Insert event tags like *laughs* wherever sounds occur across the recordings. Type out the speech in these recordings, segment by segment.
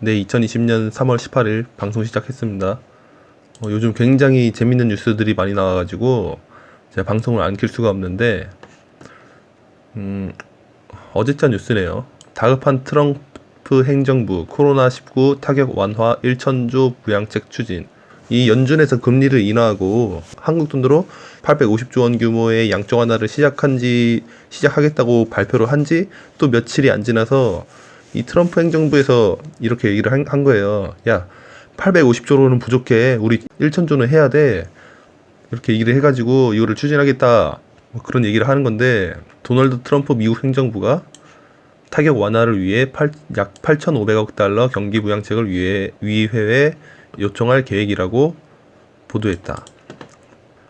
네, 2020년 3월 18일 방송 시작했습니다. 어, 요즘 굉장히 재밌는 뉴스들이 많이 나와가지고 제가 방송을 안 킬 수가 없는데 음, 어제자 뉴스네요. 다급한 트럼프 행정부 코로나19 타격 완화 1천조 부양책 추진. 이 연준에서 금리를 인하하고 한국 돈으로 850조 원 규모의 양적 완화를 시작한 지 시작하겠다고 발표를 한 지 또 며칠이 안 지나서 이 트럼프 행정부에서 이렇게 얘기를 한, 한 거예요. 야, 850조로는 부족해. 우리 1천조는 해야 돼. 이렇게 얘기를 해가지고 이거를 추진하겠다. 뭐 그런 얘기를 하는 건데 도널드 트럼프 미국 행정부가 타격 완화를 위해 8, 약 8,500억 달러 경기 부양책을 위해 위회에 요청할 계획이라고 보도했다.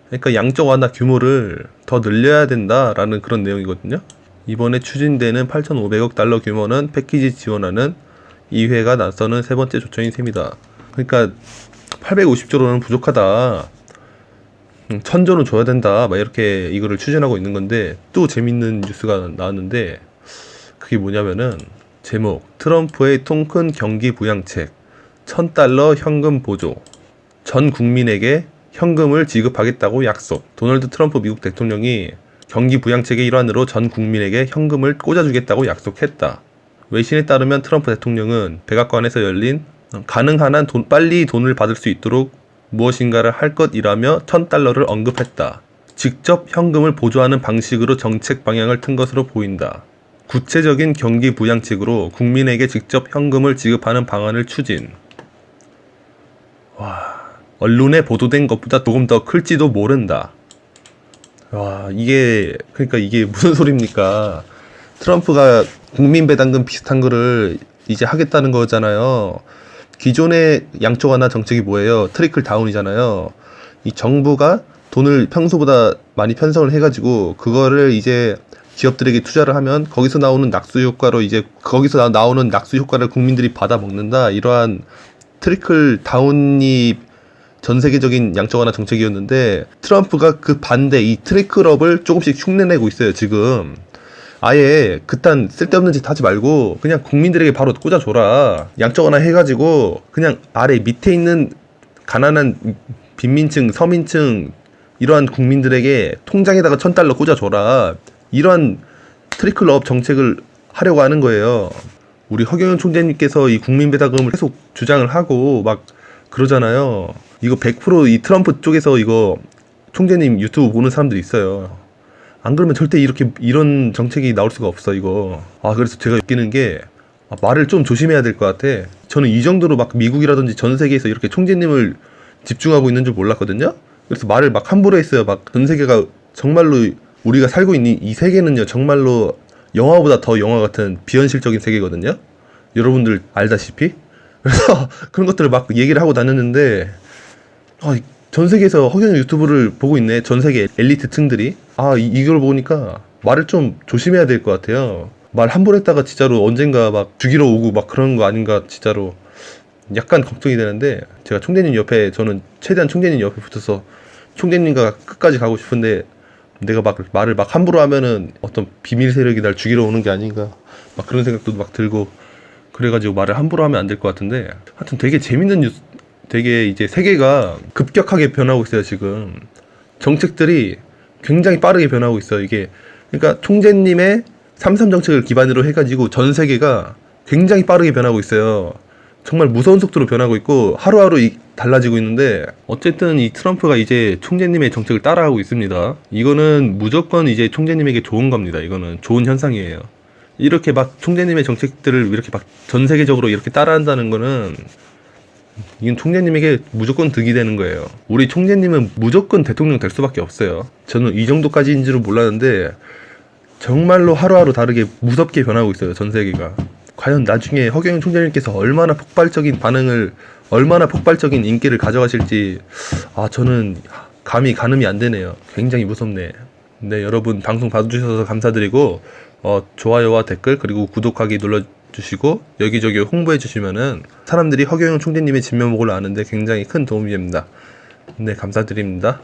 그러니까 양적 완화 규모를 더 늘려야 된다라는 그런 내용이거든요. 이번에 추진되는 8,500억 달러 규모는 패키지 지원하는 이회가 나서는 세 번째 조청인 셈이다. 그러니까 850조로는 부족하다. 음, 천조는 줘야 된다. 막 이렇게 이거를 추진하고 있는 건데 또 재밌는 뉴스가 나왔는데 그게 뭐냐면은 제목 트럼프의 통큰 경기 부양책 1000달러 현금 보조 전 국민에게 현금을 지급하겠다고 약속 도널드 트럼프 미국 대통령이 경기 부양책의 일환으로 전 국민에게 현금을 꽂아주겠다고 약속했다. 외신에 따르면 트럼프 대통령은 백악관에서 열린 가능한 한 돈, 빨리 돈을 받을 수 있도록 무엇인가를 할 것이라며 1000달러를 언급했다. 직접 현금을 보조하는 방식으로 정책 방향을 튼 것으로 보인다. 구체적인 경기 부양책으로 국민에게 직접 현금을 지급하는 방안을 추진. 와, 언론에 보도된 것보다 조금 더 클지도 모른다. 와, 이게, 그러니까 이게 무슨 소리입니까? 트럼프가 국민 배당금 비슷한 거를 이제 하겠다는 거잖아요. 기존의 양쪽 하나 정책이 뭐예요? 트리클 다운이잖아요. 이 정부가 돈을 평소보다 많이 편성을 해가지고 그거를 이제 기업들에게 투자를 하면 거기서 나오는 낙수 효과로 이제 거기서 나- 나오는 낙수 효과를 국민들이 받아 먹는다 이러한 트리클 다운이 전 세계적인 양적 완화 정책이었는데 트럼프가 그 반대 이 트리클업을 조금씩 흉내내고 있어요 지금. 아예 그딴 쓸데없는 짓 하지 말고 그냥 국민들에게 바로 꽂아줘라. 양적 완화 해가지고 그냥 아래 밑에 있는 가난한 빈민층 서민층 이러한 국민들에게 통장에다가 천 달러 꽂아줘라. 이러한 트리클업 정책을 하려고 하는 거예요. 우리 허경영 총재님께서 이 국민 배당금을 계속 주장을 하고 막 그러잖아요. 이거 100%이 트럼프 쪽에서 이거 총재님 유튜브 보는 사람들이 있어요. 안 그러면 절대 이렇게 이런 정책이 나올 수가 없어 이거. 아 그래서 제가 느끼는 게 아, 말을 좀 조심해야 될 것 같아. 저는 이 정도로 막 미국이라든지 전 세계에서 이렇게 총재님을 집중하고 있는 줄 몰랐거든요. 그래서 말을 막 함부로 했어요. 막 전 세계가 정말로 우리가 살고 있는 이 세계는요 정말로 영화보다 더 영화 같은 비현실적인 세계거든요. 여러분들 알다시피. 그래서 *laughs* 그런 것들을 막 얘기를 하고 다녔는데 아, 이전 세계에서 허경 유튜브를 보고 있네. 전 세계 엘리트 층들이. 아, 이, 이걸 보니까 말을 좀 조심해야 될 것 같아요. 말 함부로 했다가 진짜로 언젠가 막 죽이러 오고 막 그런 거 아닌가 진짜로 약간 걱정이 되는데 제가 총재님 옆에 저는 최대한 총재님 옆에 붙어서 총재님과 끝까지 가고 싶은데 내가 막 말을 막 함부로 하면은 어떤 비밀 세력이 날 죽이러 오는 게 아닌가 막 그런 생각도 막 들고 그래가지고 말을 함부로 하면 안 될 것 같은데 하여튼 되게 재밌는 뉴스 되게 이제 세계가 급격하게 변하고 있어요 지금. 정책들이 굉장히 빠르게 변하고 있어요 이게. 그러니까 총재님의 삼삼 정책을 기반으로 해가지고 전 세계가 굉장히 빠르게 변하고 있어요. 정말 무서운 속도로 변하고 있고 하루하루 이- 달라지고 있는데 어쨌든 이 트럼프가 이제 총재님의 정책을 따라하고 있습니다. 이거는 무조건 이제 총재님에게 좋은 겁니다 이거는. 좋은 현상이에요. 이렇게 막 총재님의 정책들을 이렇게 막 전 세계적으로 이렇게 따라한다는 거는 이건 총재님에게 무조건 득이 되는 거예요. 우리 총재님은 무조건 대통령 될 수밖에 없어요. 저는 이 정도까지인 줄은 몰랐는데 정말로 하루하루 다르게 무섭게 변하고 있어요. 전 세계가. 과연 나중에 허경영 총재님께서 얼마나 폭발적인 반응을 얼마나 폭발적인 인기를 가져가실지 아 저는 감히 가늠이 안 되네요. 굉장히 무섭네. 네 여러분 방송 봐주셔서 감사드리고 어, 좋아요와 댓글 그리고 구독하기 눌러 주시고 여기저기 홍보해 주시면은 사람들이 허경영 총재님의 진면목을 아는데 굉장히 큰 도움이 됩니다. 네 감사드립니다.